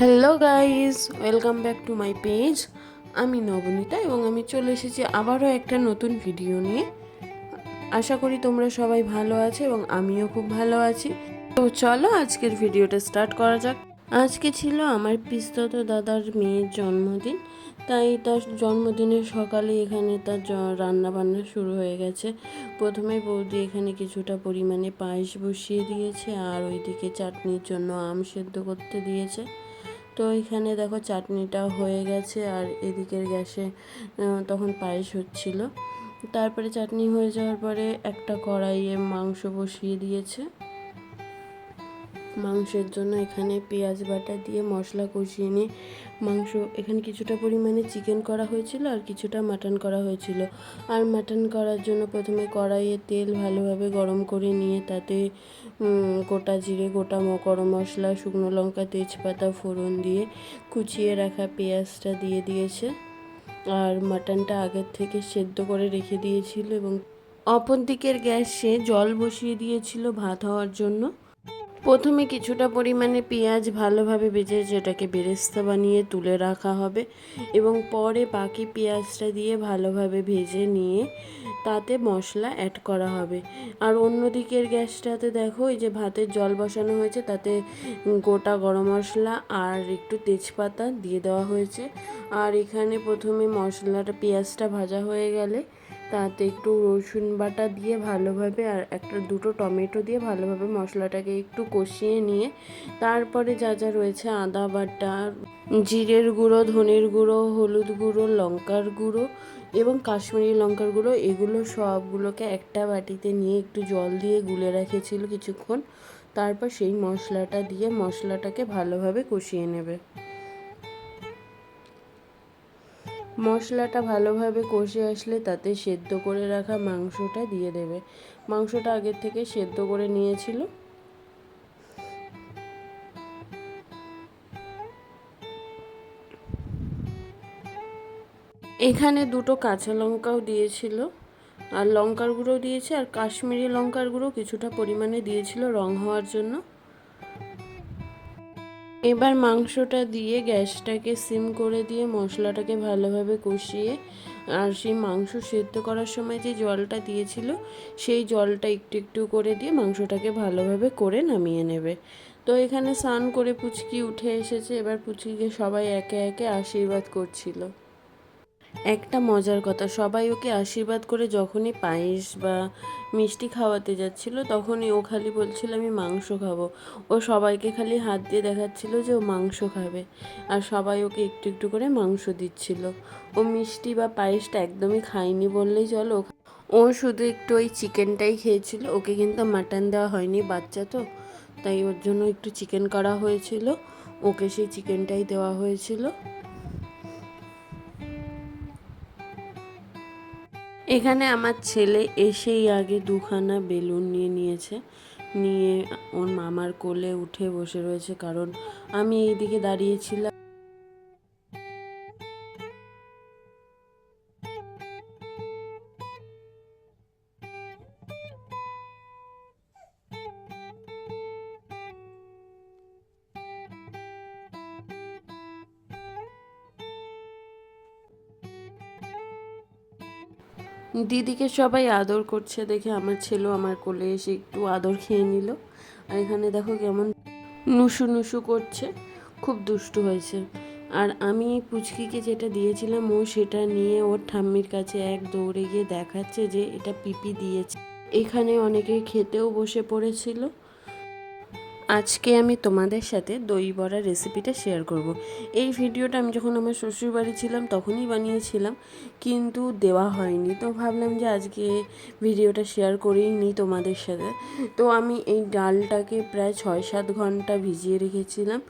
Hello guys welcome back to my page আমি নবনীতা এবং আমি চলে এসেছি আবারও একটা নতুন ভিডিও নিয়ে। আশা করি তোমরা সবাই ভালো আছো এবং আমিও খুব ভালো আছি। তো চলো আজকের ভিডিওটা স্টার্ট করা যাক। আজকে ছিল আমার পিস্তত দাদার মেয়ের জন্মদিন। তাই তার জন্মদিনের সকালে এখানে তার রান্না বান্না শুরু হয়ে গেছে। প্রথমে বৌদি এখানে কিছুটা পরিমাণে পায়েস বসিয়ে দিয়েছে আর ওইদিকে চাটনির জন্য আম সেদ্ধ করতে দিয়েছে। তো এখানে দেখো চাটনিটা হয়ে গেছে আর এদিকের গ্যাসে তখন পায়েস হচ্ছিল। তারপরে চাটনি হয়ে যাওয়ার পরে একটা কড়াইয়ে মাংস বসিয়ে দিয়েছে। মাংসের জন্য এখানে পেঁয়াজ বাটা দিয়ে মশলা কষিয়ে নিয়ে মাংস। এখানে কিছুটা পরিমাণে চিকেন করা হয়েছিল আর কিছুটা মাটন করা হয়েছিল। আর মাটন করার জন্য প্রথমে কড়াইয়ে তেল ভালোভাবে গরম করে নিয়ে তাতে গোটা জিরে, গোটা গরম মশলা, শুকনো লঙ্কা, তেজপাতা, ফোড়ন দিয়ে কুচিয়ে রাখা পেঁয়াজটা দিয়ে দিয়েছে। আর মাটনটা আগের থেকে সেদ্ধ করে রেখে দিয়েছিল এবং অপর দিকের গ্যাসে জল বসিয়ে দিয়েছিল ভাত হওয়ার জন্য। প্রথমে কিছুটা পরিমাণে পেঁয়াজ ভালোভাবে ভেজে যেটাকে বেরেস্তা বানিয়ে তুলে রাখা হবে এবং পরে বাকি পেঁয়াজটা দিয়ে ভালোভাবে ভেজে নিয়ে তাতে মশলা অ্যাড করা হবে। আর অন্য দিকের গ্যাসটাতে দেখো, এই যে ভাতের জল বসানো হয়েছে, তাতে গোটা গরম মশলা আর একটু তেজপাতা দিয়ে দেওয়া হয়েছে। আর এখানে প্রথমে মশলাটা, পেঁয়াজটা ভাজা হয়ে গেলে তাতে একটু রসুন বাটা দিয়ে ভালোভাবে আর একটা দুটো টমেটো দিয়ে ভালোভাবে মশলাটাকে একটু কষিয়ে নিয়ে তারপরে যা যা রয়েছে আদা বাটা, জিরের গুঁড়ো, ধনের গুঁড়ো, হলুদ গুঁড়ো, লঙ্কার গুঁড়ো এবং কাশ্মীরি লঙ্কার গুঁড়ো এগুলো সবগুলোকে একটা বাটিতে নিয়ে একটু জল দিয়ে গুলে রেখেছিল কিছুক্ষণ। তারপর সেই মশলাটা দিয়ে মশলাটাকে ভালোভাবে কষিয়ে নেবে। মশলাটা ভালোভাবে কষে আসলে তাতে সেদ্ধ করে রাখা মাংসটা দিয়ে দেবে। মাংসটা আগের থেকে সেদ্ধ করে নিয়েছিল। এখানে দুটো কাঁচা লঙ্কাও দিয়েছিল। আর লঙ্কার গুঁড়ো দিয়েছে আর কাশ্মীরি লঙ্কার গুঁড়ো কিছুটা পরিমাণে দিয়েছিল রং হওয়ার জন্য। এবার মাংসটা দিয়ে গ্যাসটাকে সিম করে দিয়ে মশলাটাকে ভালোভাবে কষিয়ে আর সেই মাংস সেদ্ধ করার সময় যে জলটা দিয়েছিল, সেই জলটা একটু একটু করে দিয়ে মাংসটাকে ভালোভাবে করে নামিয়ে নেবে। তো এখানে স্নান করে পুচকি উঠে এসেছে, এবার পুচকিকে সবাই একে একে আশীর্বাদ করছিল। একটা মজার কথা, সবাই ওকে আশীর্বাদ করে যখনই পায়েস বা মিষ্টি খাওয়াতে যাচ্ছিল, তখনই ও খালি বলছিল, আমি মাংস খাব। ও সবাইকে খালি হাত দিয়ে দেখাচ্ছিল যে ও মাংস খাবে। আর সবাই ওকে একটু একটু করে মাংস দিচ্ছিল। ও মিষ্টি বা পায়েসটা একদমই খায়নি বললেই চলো। ও শুধু একটু ওই চিকেনটাই খেয়েছিল, ওকে কিন্তু মাটন দেওয়া হয়নি, বাচ্চা তো। তাই ওর জন্য একটু চিকেন করা হয়েছিল, ওকে সেই চিকেনটাই দেওয়া হয়েছিল। এখানে আমার ছেলে এসেই আগে দুখানা বেলুন নিয়ে নিয়েছে। নিয়ে ওর মামার কোলে উঠে বসে রয়েছে, কারণ আমি এইদিকে দাঁড়িয়েছিলাম দিদিকে সবাই আদর করছে দেখে আমার ছেলেও আমার কোলে এসে একটু আদর খেয়ে নিল। আর এখানে দেখো কেমন নুসু নুসু করছে, খুব দুষ্টু হয়েছে। আর আমি পুচকিকে যেটা দিয়েছিলাম, ও সেটা নিয়ে ওর ঠাম্মির কাছে এক দৌড়ে গিয়ে দেখাচ্ছে যে এটা পিপি দিয়েছে। এখানে অনেকে খেতেও বসে পড়েছিল। আজকে আমি তোমাদের সাথে দই বড়া রেসিপিটা শেয়ার করব। এই ভিডিওটা আমি যখন আমার শ্বশুর বাড়ি ছিলাম, তখনই বানিয়েছিলাম, কিন্তু দেওয়া হয়নি। তো ভাবলাম যে আজকে ভিডিওটা শেয়ার করেই নিই তোমাদের সাথে। তো আমি এই ডালটাকে প্রায় ছয় সাত ঘণ্টা ভিজিয়ে রেখেছিলাম।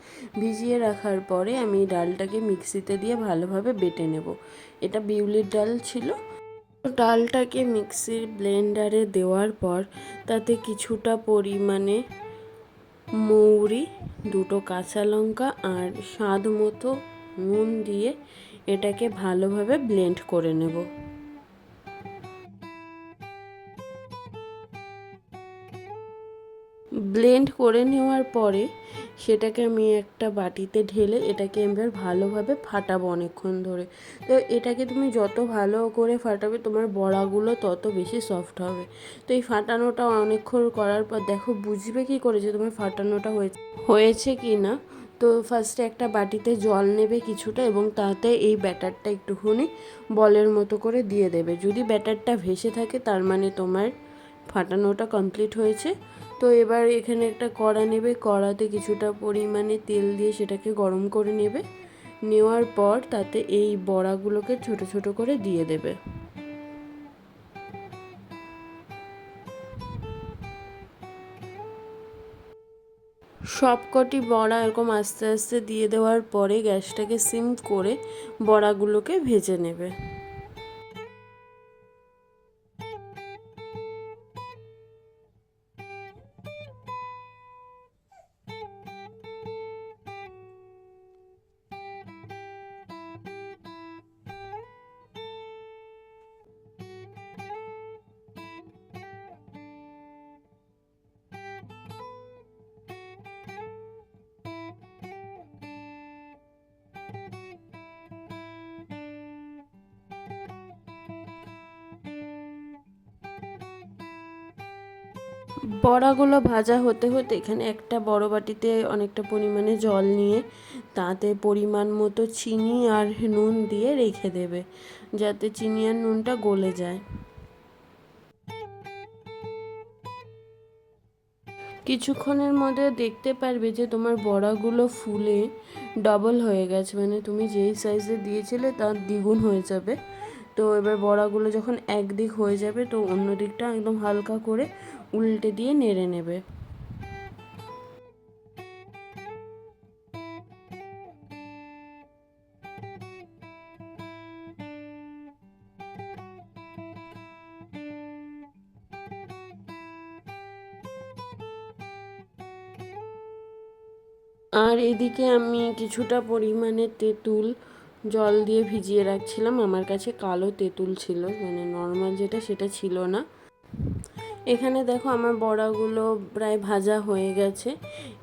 ভিজিয়ে রাখার পরে আমি ডালটাকে মিক্সিতে দিয়ে ভালোভাবে বেটে নেব। এটা বিউলির ডাল ছিল। ডালটাকে মিক্সির ব্লেন্ডারে দেওয়ার পর তাতে কিছুটা পরিমাণে মৌরি, দুটো কাঁচা লঙ্কা আর স্বাদ মতো নুন দিয়ে এটাকে ভালোভাবে ব্লেন্ড করে নেব। ব্লেন্ড করে নেওয়ার পরে সেটাকে আমি একটা বাটিতে ঢেলে এটাকে এবার ভালোভাবে ফাটাবো অনেকক্ষণ ধরে। তো এটাকে তুমি যত ভালো করে ফাটাবে তোমার বড়াগুলো তত বেশি সফট হবে। তো এই ফাটানোটা অনেকক্ষণ করার পর দেখো বুঝবে কি করে যে তোমার ফাটানোটা হয়েছে হয়েছে কি না? তো ফার্স্টে একটা বাটিতে জল নেবে কিছুটা এবং তাতে এই ব্যাটারটা একটুখানি বলের মতো করে দিয়ে দেবে। যদি ব্যাটারটা ভেসে থাকে তার মানে তোমার ফাটানোটা কমপ্লিট হয়েছে। তো এবার এখানে একটা কড়া নেবে। কড়াতে কিছুটা পরিমাণে তেল দিয়ে সেটাকে গরম করে নেবে। নেওয়ার পর তাতে এই বড়াগুলোকে ছোট ছোট করে দিয়ে দেবে। সবকটি বড়া এরকম আস্তে আস্তে দিয়ে দেওয়ার পরে গ্যাসটাকে সিম করে বড়াগুলোকে ভেজে নেবে। বড়াগুলো ভাজা হতে হতে এখানে একটা বড় বাটিতে অনেকটা পরিমাণে জল নিয়ে তাতে পরিমাণ মতো চিনি আর নুন দিয়ে রেখে দেবে, যাতে চিনি আর নুনটা গলে যায়। কিছুক্ষণের মধ্যে দেখতে পারবে যে তোমার বড়াগুলো ফুলে ডবল হয়ে গেছে মানে তুমি যেই সাইজে দিয়েছিলে তার দ্বিগুণ হয়ে যাবে। তো এবার বড়াগুলো যখন একদিক হয়ে যাবে, তো অন্য দিকটা একদম হালকা করে উল্টে দিয়ে নেড়ে নেবে। আর এদিকে আমি কিছুটা পরিমাণে তেঁতুল জল দিয়ে ভিজিয়ে রাখছিলাম। আমার কাছে কালো তেঁতুল ছিল মানে নর্মাল যেটা, সেটা ছিল না। এখানে দেখো আমার বড়াগুলো প্রায় ভাজা হয়ে গেছে।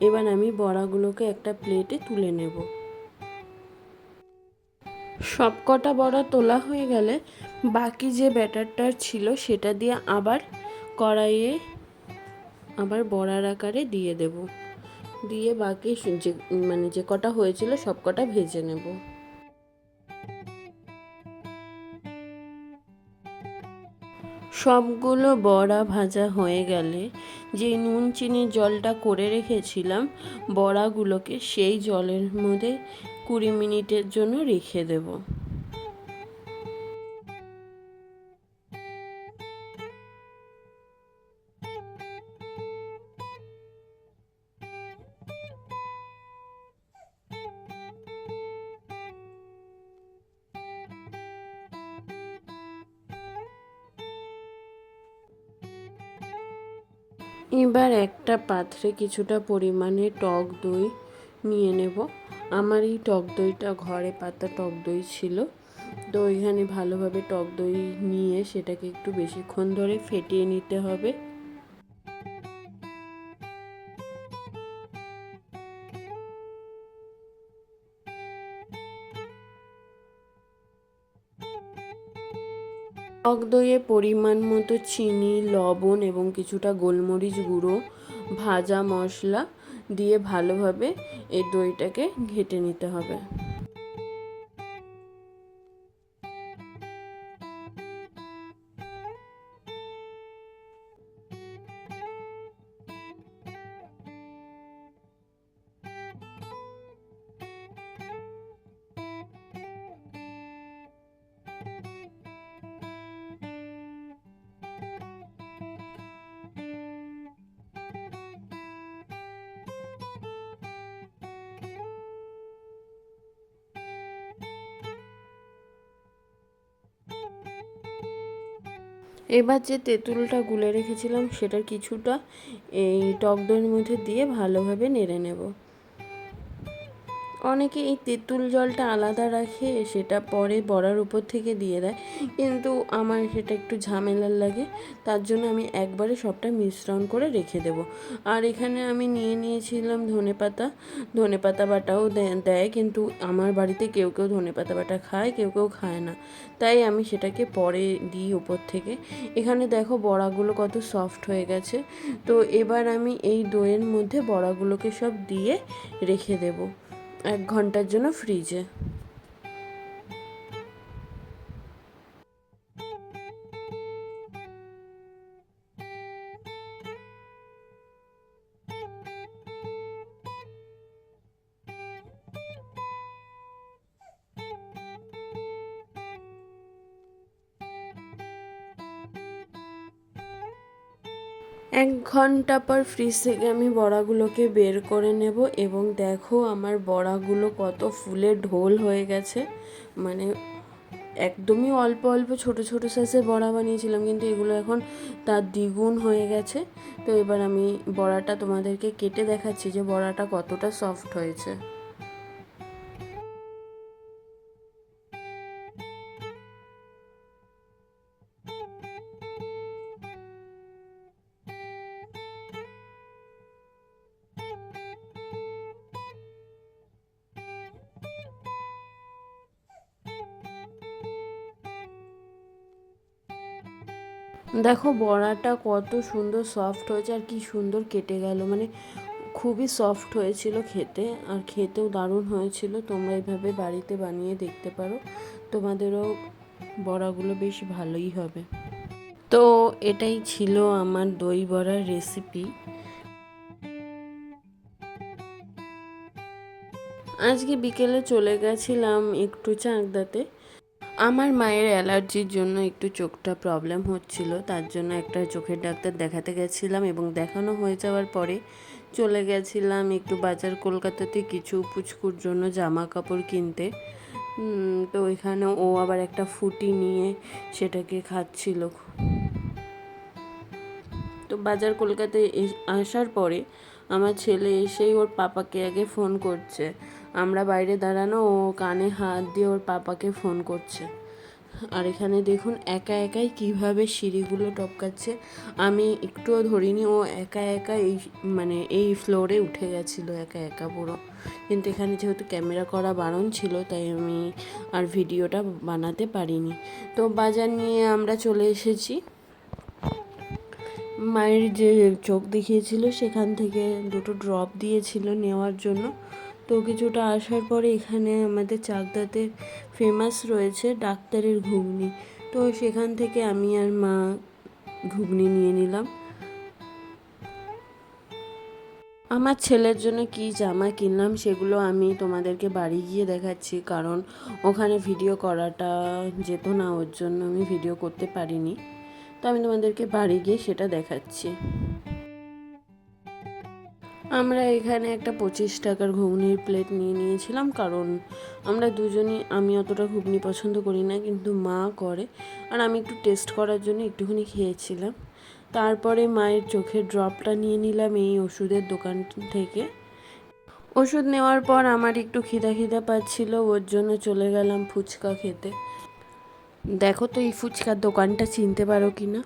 এবার আমি বড়াগুলোকে একটা প্লেটে তুলে নেব। সব কটা বড়া তোলা হয়ে গেলে বাকি যে ব্যাটারটা ছিল সেটা দিয়ে আবার কড়াইয়ে আবার বড়ার আকারে দিয়ে দেব। দিয়ে বাকি যে মানে যে কটা হয়েছিল সব কটা ভেজে নেব। সবগুলো বড়া ভাজা হয়ে গেলে যে নুন চিনির জলটা করে রেখেছিলাম, বড়াগুলোকে সেই জলের মধ্যে কুড়ি মিনিটের জন্য রেখে দেবো। এবার একটা পাত্রে কিছুটা পরিমাণে টক দই নিয়ে নেব। আমার এই টক দইটা ঘরে পাতা টক দই ছিল। তো ওইখানে ভালোভাবে টক দই নিয়ে সেটাকে একটু বেশিক্ষণ ধরে ফেটিয়ে নিতে হবে। টক দইয়ে পরিমাণ মতো চিনি, লবণ এবং কিছুটা গোলমরিচ গুঁড়ো, ভাজা মশলা দিয়ে ভালোভাবে এই দইটাকে ঘেটে নিতে হবে। এবার যে তেঁতুলটা গুলে রেখেছিলাম সেটার কিছুটা এই টক দইয়ের মধ্যে দিয়ে ভালোভাবে নেড়ে নেব। অনেকে এই তেঁতুল জলটা আলাদা রাখে, সেটা পরে বড়ার উপর থেকে দিয়ে দেয়। কিন্তু আমার সেটা একটু ঝামেলার লাগে, তার জন্য আমি একবারে সবটা মিশ্রণ করে রেখে দেব। আর এখানে আমি নিয়ে নিয়েছিলাম ধনে পাতা ধনে পাতা বাটাও দেয়, কিন্তু আমার বাড়িতে কেউ কেউ ধনে পাতা বাটা খায়, কেউ কেউ খায় না। তাই আমি সেটাকে পরে দিই উপর থেকে। এখানে দেখো বড়াগুলো কত সফট হয়ে গেছে। তো এবার আমি এই দইয়ের মধ্যে বড়াগুলোকে সব দিয়ে রেখে দেব। এক ঘণ্টার জন্য ফ্রিজে এক ঘণ্টা পর ফ্রিজ থেকে আমি বড়াগুলোকে বের করে নেব এবং দেখো আমার বড়াগুলো কত ফুলে ঢোল হয়ে গেছে। মানে একদমই অল্প অল্প ছোট ছোট সাইজের বড়া বানিয়েছিলাম কিন্তু এগুলো এখন তার দ্বিগুণ হয়ে গেছে। তো এবার আমি বড়াটা তোমাদেরকে কেটে দেখাচ্ছি যে বড়াটা কতটা সফট হয়েছে। দেখো বড়াটা কত সুন্দর সফট হয়েছে আর কি সুন্দর কেটে গেল। মানে খুবই সফট হয়েছিল খেতে আর খেতেও দারুণ হয়েছিল। তোমরা এইভাবে বাড়িতে বানিয়ে দেখতে পারো। তোমাদেরও বড়াগুলো বেশ ভালোই হবে। তো এটাই ছিল আমার দই বড়ার রেসিপি আজকে বিকেলে চলে গেছিলাম একটু চাকদাতে। আমার মায়ের অ্যালার্জির জন্য একটু চোখটা প্রবলেম হচ্ছিল, তার জন্য একটা চোখের ডাক্তার দেখাতে গেছিলাম এবং দেখানো হয়ে যাওয়ার পরে চলে গেছিলাম একটু বাজার কলকাতাতে কিছু পুচকুর জন্য জামা কাপড় কিনতে তো ওইখানে ও আবার একটা ফুটি নিয়ে সেটাকে খাচ্ছিল। তো বাজার কলকাতায় আসার পরে আমার ছেলে এসেই ওর পাপাকে আগে ফোন করছে। আমরা বাইরে দাঁড়ানো ও কানে হাত দিয়ে ওর পাপাকে ফোন করছে। আর এখানে দেখুন, একা একাই কীভাবে সিঁড়িগুলো টপকাচ্ছে। আমি একটুও ধরিনি, ও একা একা এই মানে এই ফ্লোরে উঠে গেছিল, একা একা পুরো। কিন্তু এখানে যেহেতু ক্যামেরা করা বারণ ছিল, তাই আমি আর ভিডিওটা বানাতে পারিনি। তো বাজার নিয়ে আমরা চলে এসেছি। মায়ের যে চোখ দেখিয়েছিল, সেখান থেকে দুটো ড্রপ দিয়েছিল নেওয়ার জন্য। তো কিছুটা আসার পরে এখানে আমাদের চাকদাতে ফেমাস রয়েছে ডাক্তারের ঘুগনি। তো সেখান থেকে আমি আর মা ঘুগনি নিয়ে নিলাম। আমার ছেলের জন্য কি জামা কিনলাম সেগুলো আমি তোমাদেরকে বাড়ি গিয়ে দেখাচ্ছি, কারণ ওখানে ভিডিও করাটা যেত না, ওর জন্য আমি ভিডিও করতে পারিনি। তো আমি তোমাদেরকে বাড়ি গিয়ে সেটা দেখাচ্ছি। আমরা এখানে একটা পঁচিশ টাকার ঘুগনির প্লেট নিয়ে নিয়েছিলাম, কারণ আমরা দুজনই, আমি অতটা ঘুগনি পছন্দ করি না, কিন্তু মা করে। আর আমি একটু টেস্ট করার জন্য একটুখানি খেয়েছিলাম। তারপরে মায়ের চোখের ড্রপটা নিয়ে নিলাম এই ওষুধের দোকান থেকে। ওষুধ নেওয়ার পর আমার একটু খিদা খিদা পাচ্ছিল, ওর জন্য চলে গেলাম ফুচকা খেতে। দেখো তো এই ফুচকার দোকানটা চিনতে পারো কি না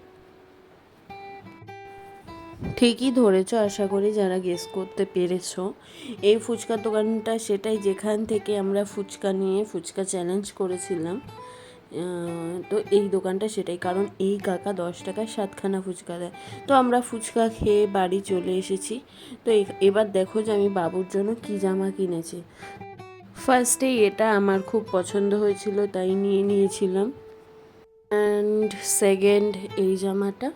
ঠিকই ধরেছ, আশা করি যারা গেস করতে পেরেছ। এই ফুচকার দোকানটা সেটাই যেখান থেকে আমরা ফুচকা নিয়ে ফুচকা চ্যালেঞ্জ করেছিলাম। তো এই দোকানটা সেটাই, কারণ এই কাকা দশ টাকায় সাতখানা ফুচকা দেয়। তো আমরা ফুচকা খেয়ে বাড়ি চলে এসেছি। তো এবার দেখো যে আমি বাবুর জন্য কী জামা কিনেছি। ফার্স্টে এটা আমার খুব পছন্দ হয়েছিল, তাই নিয়ে নিয়েছিলাম। অ্যান্ড সেকেন্ড এই জামাটা।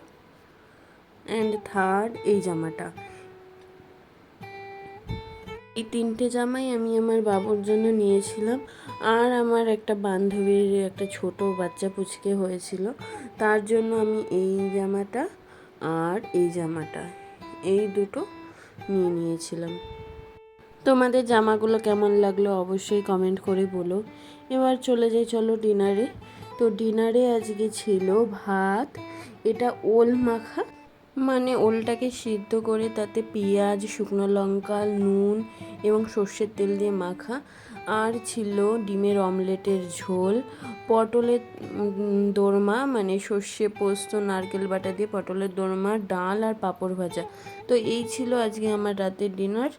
অ্যান্ড থার্ড এই জামাটা। এই তিনটে জামাই আমি আমার বাবুর জন্য নিয়েছিলাম। আর আমার একটা বান্ধবীর একটা ছোট বাচ্চা পুচকে হয়েছিল। তার জন্য আমি এই জামাটা আর এই জামাটা, এই দুটো নিয়ে নিয়েছিলাম। তোমাদের জামাগুলো কেমন লাগল অবশ্যই কমেন্ট করে বলো। এবার চলে যাই, চলো ডিনারে তো ডিনারে আজকে ছিল ভাত, এটা ওল মাখা মানে ওলটাকে সিদ্ধ করে তাতে পেঁয়াজ, শুকনো লঙ্কা, নুন এবং সর্ষের তেল দিয়ে মাখা। আর ছিল ডিমের অমলেটের ঝোল, পটলের দোরমা মানে সর্ষে পোস্ত, নারকেল বাটা দিয়ে পটলের দোরমা, ডাল আর পাঁপড় ভাজা। তো এই ছিল আজকে আমার রাতের ডিনার।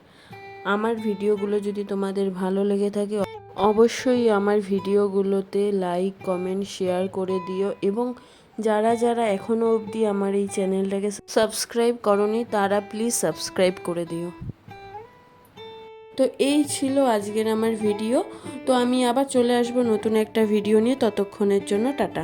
আমার ভিডিওগুলো যদি তোমাদের ভালো লেগে থাকে, অবশ্যই আমার ভিডিওগুলোতে লাইক, কমেন্ট, শেয়ার করে দিও এবং যারা যারা এখনও অবধি আমার এই চ্যানেলটাকে সাবস্ক্রাইব করনি, তারা প্লিজ সাবস্ক্রাইব করে দিও। তো এই ছিল আজকের আমার ভিডিও তো আমি আবার চলে আসব নতুন একটা ভিডিও নিয়ে। ততক্ষণের জন্য টাটা।